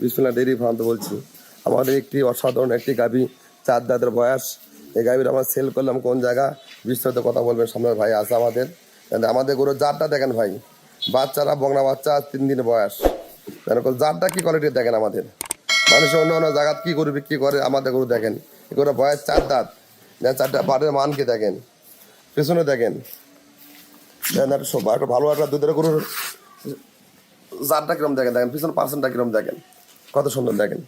Khulna dairy farm বলছি। আমাদের একটি অসাধারণ একটি গাভী, চার দাঁতের বয়স। এই গাভীর আমরা সেল করলাম কোন জায়গা? বিস্তারিত কথা বলবেন সামনের ভাই আছে আমাদের। আমাদের গরুর জাতটা দেখেন ভাই। বাচ্চারা বগনা বাচ্চা, তিন দিন বয়স। জাতটা কি কোয়ালিটি দেখেন আমাদের? মানুষ অন্য অন্য জায়গাত কি গরু বিক্রি করে আমাদের গরু দেখেন। গরুর বয়স চার দাঁত। চারটা পাটের মানকে দেখেন? পেছনে দেখেন। একটা ভালো একটা দুধের গরুর জাতটা কিরম দেখেন? দেখেন, পিছনে পার্সেন্টটা কিরম দেখেন? কত সুন্দর দেখেন।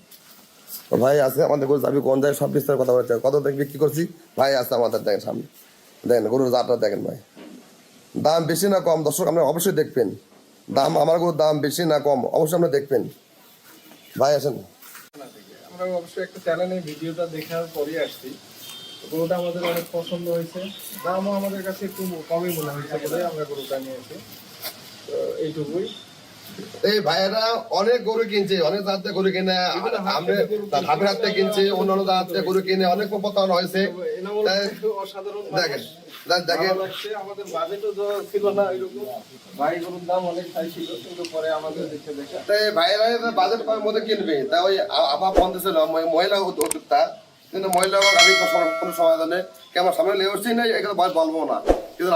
ভাই আছে আমাদের গরু যাবি কোন জায়গায়, সব বিস্তার কথা বলছে। কত থেকে বিক্রি করছি? ভাই আছে আমাদের দেখেন সামনে। দেখেন গরুর জাতটা দেখেন ভাই। দাম বেশি না কম? দর্শক আপনি অবশ্যই দেখবেন। দাম, আমার গরুর দাম বেশি না কম? অবশ্যই আপনি দেখবেন। ভাই আসেন। আমরা অবশ্যই একটা চ্যানেলে ভিডিওটা দেখার পরে আসছি। গরুটা আমাদের অনেক পছন্দ হয়েছে। দামও আমাদের কাছে একটু কমই মনে হয়েছে বলে আমরা গরুটা নিয়েছি। তো এইটুকুই। এই ভাইয়েরা অনেক গরু কিনছে অনেক জাত গরু কিনে আমরা হাত কিনছে অন্যান্য জাত গরু কিনে অনেক হয়েছে। দেখেন আমাদের আমাদের মহিলা উদ্যোক্তা কিন্তু মহিলা আমি কোনো সমাধানে কেমন সামনে উঠছি না বলব না। কিন্তু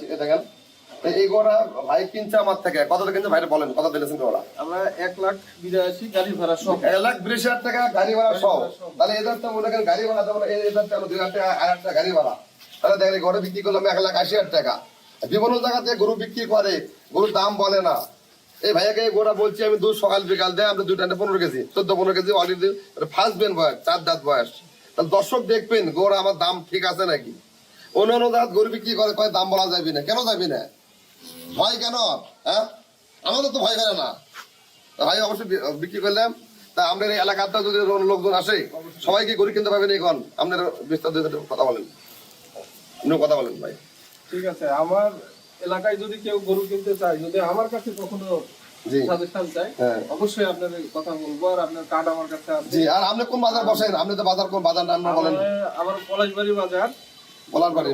যে দেখেন। এই- এই গোড়া ভাই কিনছে আমার থেকে কত কিনছে ভাইটা বলেন কত দিলেছেন ওরা আমরা এক লাখ বিরাশি গাড়ি ভাড়া সব এক লাখ বিশ হাজার টাকা গাড়ি ভাড়া সহ। তাহলে এদের তো মনে করেন গাড়ি ভাড়া দেবো এদের তো দুই হাজার টাকা আড়াই হাজার টাকা গাড়ি ভাড়া। তাহলে দেখেন গরু বিক্রি করলাম এক লাখ আশি হাজার টাকা। বিভিন্ন জায়গাতে গরু বিক্রি করে গরুর দাম বলে না। এই ভাইয়াকে গোটা বলছি আমি দু সকাল বিকাল দেয় আমরা দুই টাকা পনেরো কেজি চোদ্দ পনেরো কেজি অলরেডি ফার্স্ট বেন বয়স চার দাঁত বয়স। তাহলে দর্শক দেখবেন গোড়া আমার দাম ঠিক আছে নাকি? অন্য অন্য জাত গরু বিক্রি করে কয় দাম বলা যাবে না কেন যাবে না? ভয় কেন? হ্যাঁ? আমাদের তো ভয় করে না। ভাই অবশ্যই বিক্রি করলাম। তা আমাদের এই এলাকাটা যদি লোকজন আসে সবাই কি গরু কিনতে পারবেন এখন। আপনার বিস্তারিত কথা বলেন। আপনিও কথা বলেন ভাই। ঠিক আছে আমার এলাকায় যদি কেউ গরু কিনতে চায় যদি আমার কাছে কখনো হ্যাঁ। অবশ্যই আপনার কথা বলব আর আপনার কার্ড আমার কাছে আছে। জি আর আপনি কোন বাজার বসেন? আপনি তো বাজার কোন বাজার নাম বলেন। আমার পলাশবাড়ি বাজার। বলার পারি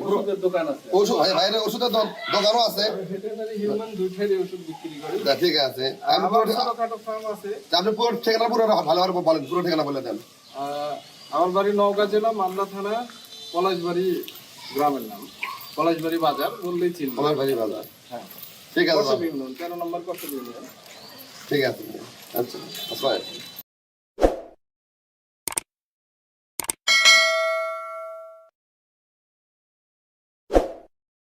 দোকান আছে। ওষুধ ভাই ভাইয়ের ওষুধের দোকানও আছে। ঠিক আছে। আপনি পুরো ঠিকানা পুরো ভালোভাবে বলেন পুরো ঠিকানা বলে দেন। আমার বাড়ি নওগাঁ জেলা মালদা থানা পলাশবাড়ি গ্রামের নাম। পলাশবাড়ি বাজার বললেই আমার ভাই বাজার। হ্যাঁ। ঠিক আছে তেরো নম্বর কষ্ট ঠিক আছে আচ্ছা আসসালাম